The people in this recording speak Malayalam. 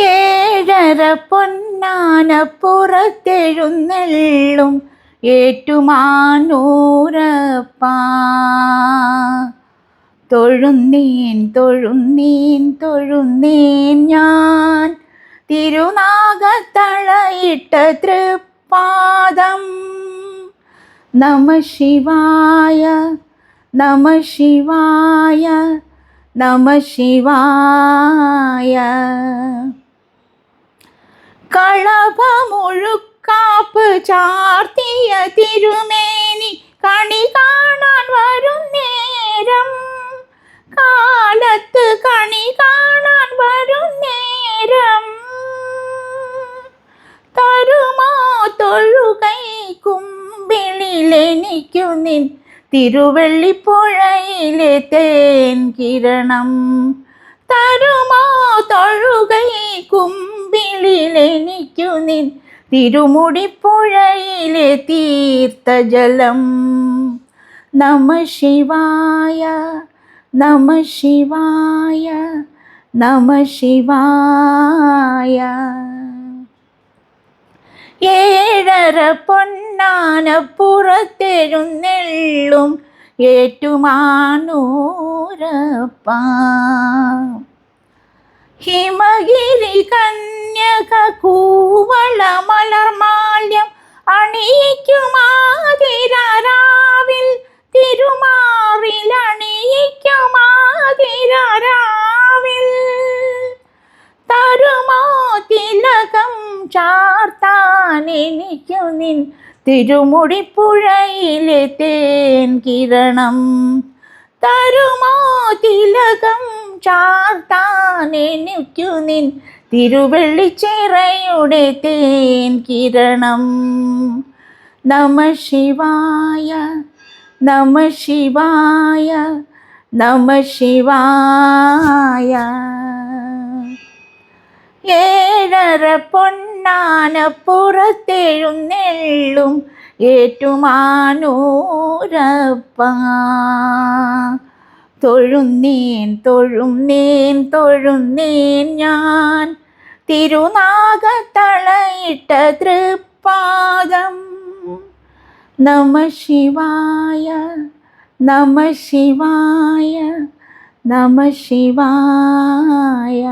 ഏഴര പൊന്നാന പുറത്തെഴുന്നെള്ളും ഏറ്റുമാനൂരപ്പ. തൊഴുന്നീൻ തൊഴുന്നീൻ തൊഴുന്നീൻ ഞാൻ തിരുനാഗത്തളയിട്ട തൃപ്പാദം. നമ ശിവായ നമ ശിവായ നമ ശിവായ. കളഭമുഴുക്കാപ്പ് ചാർത്തിയ തിരുമേനി കണി കാണാൻ വരും നേരം. കാലത്ത് കണി കാണാൻ വരും നേരം. തരുമോ തൊഴുകൈ കുമ്പിളിലെനിക്കു നിൻ തിരുവള്ളിപ്പുഴയിലെ തേൻ കിരണം. തരുമോ തൊഴുകൈ കുമ്പിളിലെനിക്കു നിൻ തിരുമുടിപ്പുഴയിലെ തീർത്ഥജലം. നമ ശിവായ നമ ശിവായ നമ ശിവായ. ഏഴര പൊന്നാന പുറത്തെരുന്നെള്ളും ഏറ്റുമാനൂരപ്പ. ഹിമഗിരി കന്യക കൂവള ചാർത്താൻ എനിക്കു നിൻ തിരുമുടിപ്പുഴയിലെ തേൻ കിരണം. തരുമോ തിലകം ചാർത്താൻ എനിക്കു നിൻ തിരുവെള്ളിച്ചിറയുടെ തേൻ കിരണം. നമ ശിവായ നമ ശിവായ നമ ശിവായ. ഏഴര പൊന്നാന പുറത്തെഴുന്നെള്ളും ഏറ്റുമാനൂരപ്പ. തൊഴുന്നേൻ തൊഴുന്നേൻ തൊഴുന്നേൻ ഞാൻ. തിരുനാഗത്തളയിട്ട തൃപ്പാദം. നമ ശിവായ നമ ശിവായ നമ ശിവായ.